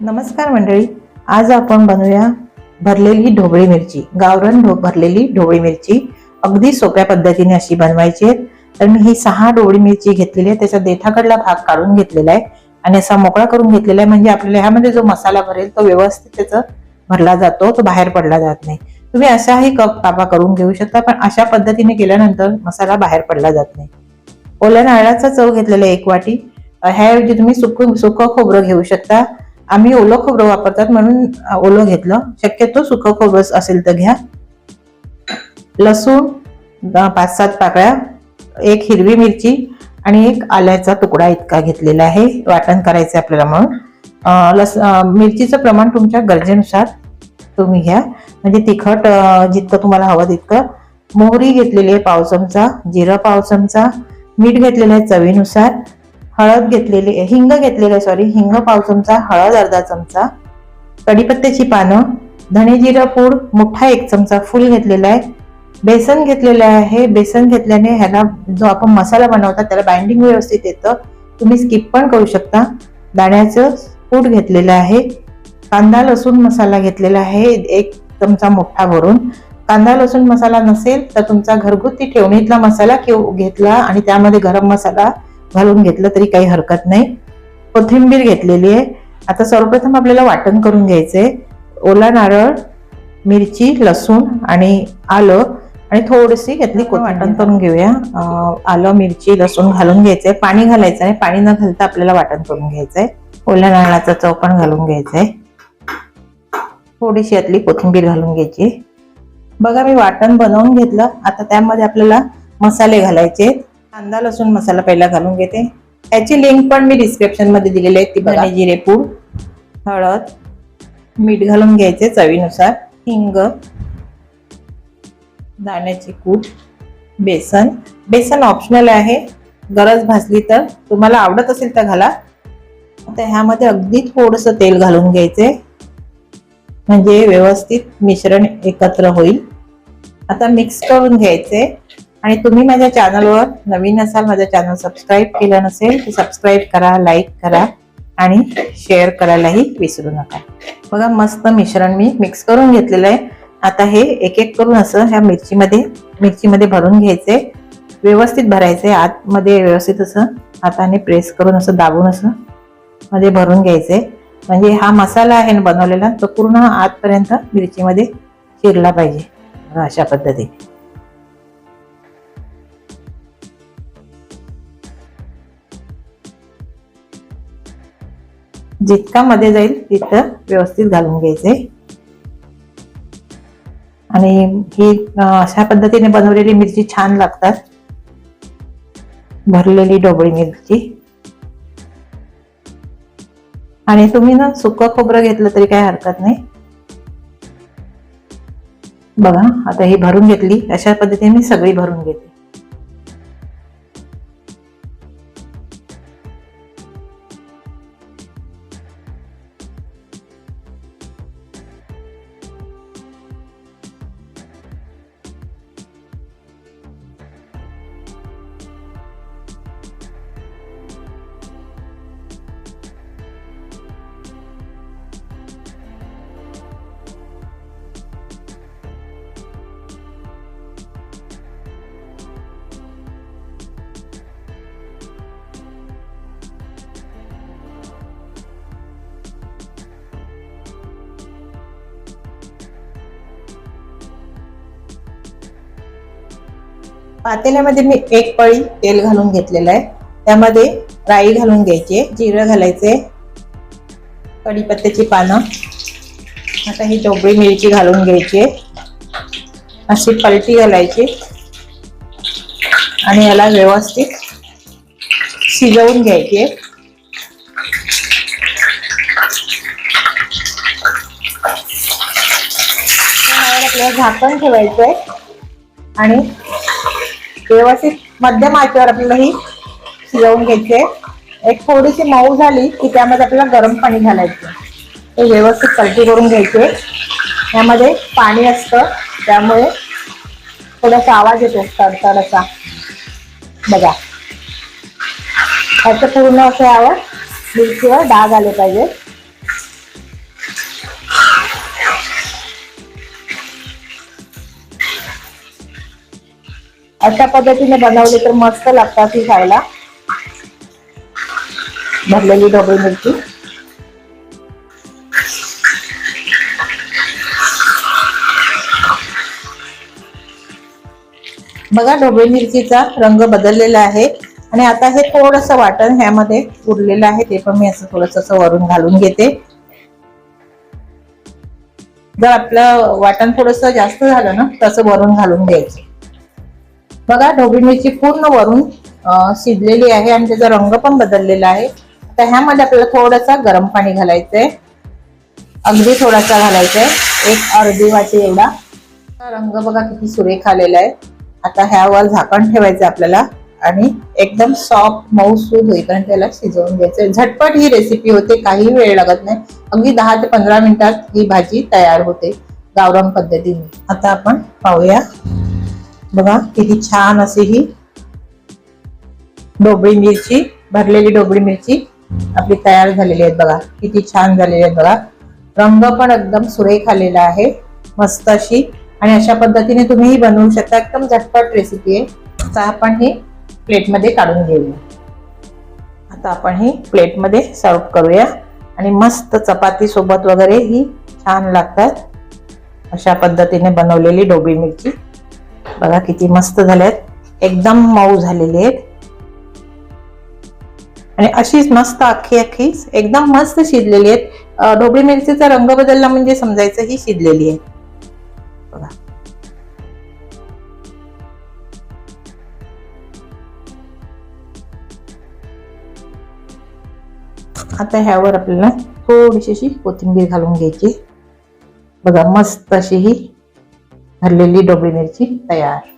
नमस्कार मंडळी आज आपण बनवूया भरलेली ढोबळी मिरची गावरण ढो भरलेली ढोबळी मिरची. अगदी सोप्या पद्धतीने अशी बनवायची आहे. तर मी ही सहा ढोबळी मिरची घेतलेली आहे. त्याचा देठाकडला भाग काढून घेतलेला आहे आणि असा मोकळा करून घेतलेला आहे. म्हणजे आपल्याला ह्यामध्ये जो मसाला भरेल तो व्यवस्थित त्याचा भरला जातो तो बाहेर पडला जात नाही. तुम्ही अशाही कप कापा करून घेऊ शकता पण अशा पद्धतीने केल्यानंतर मसाला बाहेर पडला जात नाही. ओल्या नारळाचा चव घेतलेला आहे एक वाटी. ह्याऐवजी तुम्ही सुक सुकं खोबरं घेऊ शकता. आम्ही ओलं खोबरं वापरतात म्हणून ओलं घेतलं. शक्यतो सुकं खोबरं असेल तर घ्या. लसूण पाच सात पाकळ्या एक हिरवी मिरची आणि एक आल्याचा तुकडा इतका घेतलेला आहे. वाटण करायचं आपल्याला म्हणून. लस मिरचीचं प्रमाण तुमच्या गरजेनुसार तुम्ही घ्या. म्हणजे तिखट जितकं तुम्हाला हवं तितकं. मोहरी घेतलेली आहे पाव चमचा जिरं पाव चमचा मीठ घेतलेलं आहे चवीनुसार. हळद घेतलेली हिंग घेतलेलं आहे सॉरी हिंग पाव चमचा हळद अर्धा चमचा कढीपत्त्याची पानं धणे जिरा पूड मोठा एक चमचा फुल घेतलेला आहे. बेसन घेतलेलं आहे. बेसन घेतल्याने ह्याला जो आपण मसाला बनवतात त्याला बाइंडिंग व्यवस्थित येतं. तुम्ही स्किप पण करू शकता. दाण्याचं पूड घेतलेलं आहे. कांदा लसूण मसाला घेतलेला आहे. एक चमचा मोठा भरून. कांदा लसूण मसाला नसेल तर तुमचा घरगुती ठेवणीतला मसाला घेतला आणि त्यामध्ये गरम मसाला घालून घेतलं तरी काही हरकत नाही. कोथिंबीर घेतलेली आहे. आता सर्वप्रथम आपल्याला वाटण करून घ्यायचंय. ओला नारळ मिरची लसूण आणि आलं आणि थोडीशी घेतली वाटण करून घेऊया. आलं मिरची लसूण घालून घ्यायचंय. पाणी घालायचं आहे पाणी न घालता आपल्याला वाटण करून घ्यायचंय. ओल्या नारळाचा चव पण घालून घ्यायचंय. थोडीशी यातली कोथिंबीर घालून घ्यायची. बघा मी वाटण बनवून घेतलं. आता त्यामध्ये आपल्याला मसाले घालायचे कांदा लसूण मसाला पहिला घालून घेते. याची लिंक पण मी डिस्क्रिप्शनमध्ये दिलेली आहे. ती बघा. जिरेपूड हळद मीठ घालून घ्यायचे चवीनुसार. हिंग दाण्याची कूट बेसन. बेसन ऑप्शनल आहे. गरज भासली तर. तुम्हाला आवडत असेल तर घाला. आता ह्यामध्ये अगदी थोडस तेल घालून घ्यायचे. म्हणजे व्यवस्थित मिश्रण एकत्र होईल. आता मिक्स करून घ्यायचे. आणि तुम्ही माझ्या चॅनलवर नवीन असाल माझं चॅनल सबस्क्राईब केलं नसेल तर सबस्क्राईब करा लाईक करा आणि शेअर करायलाही विसरू नका. बघा मस्त मिश्रण मी मिक्स करून घेतलेलं आहे. आता हे एक एक करून असं ह्या मिरचीमध्ये मिरचीमध्ये भरून घ्यायचे. व्यवस्थित भरायचे. आतमध्ये व्यवस्थित असं हाताने प्रेस करून असं दाबून असं मध्ये भरून घ्यायचे. म्हणजे हा मसाला आहे ना बनवलेला तो पूर्ण आतपर्यंत मिरचीमध्ये शिरला पाहिजे. अशा पद्धतीने. जितका मध्ये जाईल तिथं व्यवस्थित घालून घ्यायचे. आणि ही अशा पद्धतीने बनवलेली मिरची छान लागतात. भरलेली डोबळी मिरची. आणि तुम्ही ना सुकं खोबरं घेतलं तरी काही हरकत नाही. बघा आता ही भरून घेतली. अशा पद्धतीने मी सगळी भरून घेते. पातेल्यामध्ये मी एक पळी तेल घालून घेतलेलं आहे. त्यामध्ये राई घालून घ्यायची जिरं घालायचे कढीपत्त्याची पानं. आता ही डोबळी मिरची घालून घ्यायची अशी पलटी घालायची. आणि याला व्यवस्थित शिजवून घ्यायची आपल्याला झाकण आहे. आणि व्यवस्थित मध्यम आचेवर आपल्याला ही शिजवून घ्यायचे एक थोडीशी मऊ झाली की त्यामध्ये आपल्याला गरम पाणी घालायचं ते व्यवस्थित पलटी करून घ्यायचे यामध्ये पाणी असतं त्यामुळे थोडासा आवाज येतो तडतड असा बघा. ह्याचं पूर्ण असं यावर मिरचीवर डाग आले पाहिजे अशा पद्धतीने बनवले तर मस्त लागतात ही खायला. भरलेली ढोबळी मिरची. बघा ढोबळी मिरचीचा रंग बदललेला आहे आणि आता हे थोडस वाटण ह्यामध्ये उरलेलं आहे ते पण मी असं थोडस असं वरून घालून घेते. जर आपलं वाटण थोडस जास्त झालं ना तसं वरून घालून घ्यायचं. बघा ढोबळी मिरची पूर्ण वरून शिजलेली आहे आणि त्याचा रंग पण बदललेला आहे. तर ह्यामध्ये आपल्याला थोडासा गरम पाणी घालायचंय. अगदी थोडासा घालायचा आहे एक अर्धी वाटी एवढा. रंग बघा किती सुरेख आलेला आहे. आता ह्यावर झाकण ठेवायचं आपल्याला आणि एकदम सॉफ्ट मऊ सूद होईपर्यंत त्याला शिजवून घ्यायचं झटपट ही रेसिपी होते काही वेळ लागत नाही. अगदी दहा ते पंधरा मिनिटात ही भाजी तयार होते. गावरान पद्धतीने. आता आपण पाहूया. बघा किती छान अशी ही डोबळी मिरची भरलेली डोबळी मिरची आपली तयार झालेली आहेत बघा. किती छान झालेली आहेत बघा. रंग पण एकदम सुरेख आलेला आहे. मस्त अशी. आणि अशा पद्धतीने तुम्ही ही बनवू शकता. एकदम झटपट रेसिपी आहे. आता आपण ही प्लेटमध्ये काढून घेऊया. आता आपण ही प्लेटमध्ये सर्व करूया. आणि मस्त चपाती सोबत वगैरे ही छान लागतात. अशा पद्धतीने बनवलेली डोबी मिरची. बघा किती मस्त झाल्यात एकदम मऊ झालेले आहेत. आणि अशीच मस्त अख्खी अख्खी एकदम मस्त शिजलेली आहेत. ढोबळी मिरचीचा रंग बदलला म्हणजे समजायचं ही शिजलेली आहे. बघा. आता ह्यावर आपल्याला थोडीशी अशी कोथिंबीर घालून घ्यायची. बघा मस्त अशी ही भरलेली डोबळी मिरची तयार.